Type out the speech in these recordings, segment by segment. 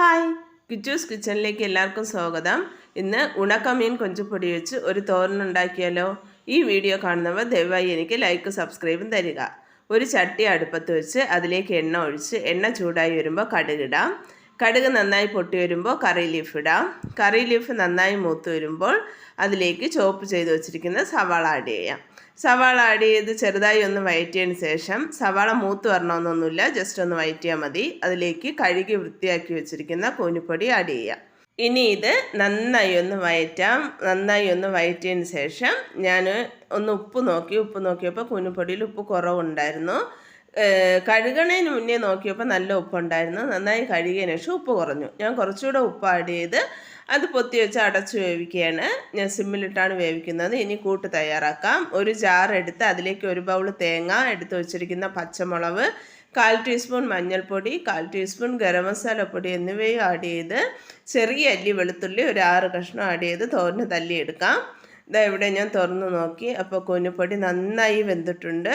Hi. Kichus കിച്ചണിലേക്ക് എല്ലാവർക്കും സ്വാഗതം. ഇന്ന് ഉണക്കമീൻ കൊഞ്ചുപൊടി വെച്ച് ഒരു തോരൻ ഉണ്ടാക്കിയാലോ? ഈ വീഡിയോ കാണുന്നവർ ദയവായി എനിക്ക് ലൈക്ക് സബ്സ്ക്രൈബും തരിക. ഒരു ചട്ടി അടുപ്പത്ത് വെച്ച് അതിലേക്ക് എണ്ണ ഒഴിച്ച് എണ്ണ ചൂടായി വരുമ്പോൾ കടുകിടാം. കടുക് നന്നായി പൊട്ടി വരുമ്പോൾ കറി ലീഫ് ഇടാം. കറി ലീഫ് നന്നായി മൂത്ത് വരുമ്പോൾ അതിലേക്ക് ചോപ്പ് ചെയ്ത് വെച്ചിരിക്കുന്ന സവാള ആഡ് ചെയ്യാം. സവാള ആഡ് ചെയ്ത് ചെറുതായി ഒന്ന് വയറ്റിയതിന് ശേഷം സവാള മൂത്ത് വരണമെന്നൊന്നുമില്ല ജസ്റ്റ് ഒന്ന് വയറ്റിയാൽ മതി. അതിലേക്ക് കഴുകി വൃത്തിയാക്കി വെച്ചിരിക്കുന്ന കൂനിപ്പൊടി ആഡ് ചെയ്യാം. ഇനി ഇത് നന്നായി ഒന്ന് വയറ്റാം. നന്നായി ഒന്ന് വയറ്റിയതിന് ശേഷം ഞാൻ ഒന്ന് ഉപ്പ് നോക്കി. ഉപ്പ് നോക്കിയപ്പോൾ കൂനിപ്പൊടിയിൽ ഉപ്പ് കുറവുണ്ടായിരുന്നു. കഴുകണതിന് മുന്നേ നോക്കിയപ്പോൾ നല്ല ഉപ്പുണ്ടായിരുന്നു. നന്നായി കഴുകിയതിന് ശേഷം ഉപ്പ് കുറഞ്ഞു. ഞാൻ കുറച്ചുകൂടെ ഉപ്പ് ആഡ് ചെയ്ത് അത് പൊത്തി വെച്ച് അടച്ചു വേവിക്കുകയാണ്. ഞാൻ സിമ്മിലിട്ടാണ് വേവിക്കുന്നത്. ഇനി കൂട്ട് തയ്യാറാക്കാം. ഒരു ജാർ എടുത്ത് അതിലേക്ക് ഒരു ബൗൾ തേങ്ങ എടുത്ത് വെച്ചിരിക്കുന്ന പച്ചമുളക് കാൽ ടീസ്പൂൺ മഞ്ഞൾപ്പൊടി കാൽ ടീസ്പൂൺ ഗരം മസാലപ്പൊടി എന്നിവയും ആഡ് ചെയ്ത് ചെറിയ അല്ലി വെളുത്തുള്ളി ഒരു ആറ് കഷ്ണം ആഡ് ചെയ്ത് തോരന് തല്ലിയെടുക്കാം. ഇതാ ഇവിടെ ഞാൻ തുറന്ന് നോക്കി. അപ്പോൾ കുഞ്ഞുപ്പൊടി നന്നായി വെന്തിട്ടുണ്ട്.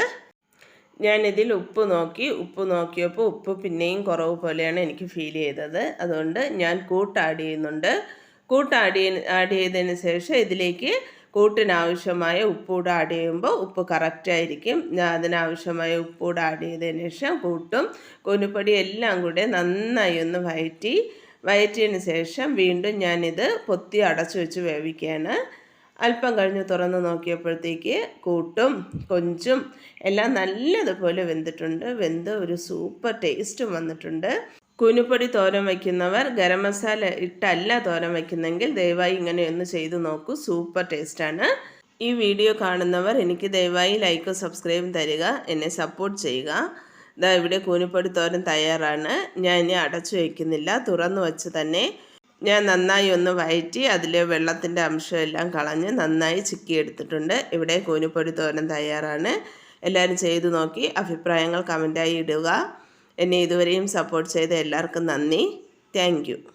ഞാനിതിൽ ഉപ്പ് നോക്കി ഉപ്പ് നോക്കിയപ്പോൾ ഉപ്പ് പിന്നെയും കുറവ് പോലെയാണ് എനിക്ക് ഫീൽ ചെയ്തത്. അതുകൊണ്ട് ഞാൻ കൂട്ട് ആഡ് ചെയ്യുന്നുണ്ട്. കൂട്ട് ആഡ് ആഡ് ചെയ്തതിന് ശേഷം ഇതിലേക്ക് കൂട്ടിനാവശ്യമായ ഉപ്പൂടെ ആഡ് ചെയ്യുമ്പോൾ ഉപ്പ് കറക്റ്റായിരിക്കും ഞാൻ അതിനാവശ്യമായ ഉപ്പൂടെ ആഡ് ചെയ്തതിന് ശേഷം കൂട്ടും. കുനുപ്പൊടി എല്ലാം കൂടെ നന്നായി ഒന്ന് വയറ്റി വയറ്റിയതിന് ശേഷം വീണ്ടും ഞാനിത് പൊത്തി അടച്ചു വെച്ച് വേവിക്കുകയാണ്. അല്പം കഴിഞ്ഞ് തുറന്ന് നോക്കിയപ്പോഴത്തേക്ക് കൂട്ടും കൊഞ്ചും എല്ലാം നല്ലതുപോലെ വെന്തിട്ടുണ്ട്. വെന്ത് ഒരു സൂപ്പർ ടേസ്റ്റും വന്നിട്ടുണ്ട്. കുനുപ്പൊടി തോരൻ വയ്ക്കുന്നവർ ഗരം മസാല ഇട്ടല്ല തോരൻ വയ്ക്കുന്നെങ്കിൽ ദയവായി ഇങ്ങനെ ഒന്ന് ചെയ്തു നോക്കൂ. സൂപ്പർ ടേസ്റ്റാണ്. ഈ വീഡിയോ കാണുന്നവർ എനിക്ക് ദയവായി ലൈക്കും സബ്സ്ക്രൈബും തരിക എന്നെ സപ്പോർട്ട് ചെയ്യുക. ഇതാ ഇവിടെ കൂനിപ്പൊടി തോരൻ തയ്യാറാണ്. ഞാൻ ഇനി അടച്ചു വയ്ക്കുന്നില്ല. തുറന്നു വച്ച് തന്നെ ഞാൻ നന്നായി ഒന്ന് വയറ്റി അതിലെ വെള്ളത്തിന്റെ അംശമെല്ലാം കളഞ്ഞ് നന്നായി ചിക്കി എടുത്തിട്ടുണ്ട് ഇവിടെ കൂനിപ്പൊടി തോരൻ തയ്യാറാണ്. എല്ലാവരും ചെയ്തു നോക്കി. അഭിപ്രായങ്ങൾ കമന്റായി ഇടുക. എന്നെ ഇതുവരെയും സപ്പോർട്ട് ചെയ്ത എല്ലാവർക്കും നന്ദി. താങ്ക്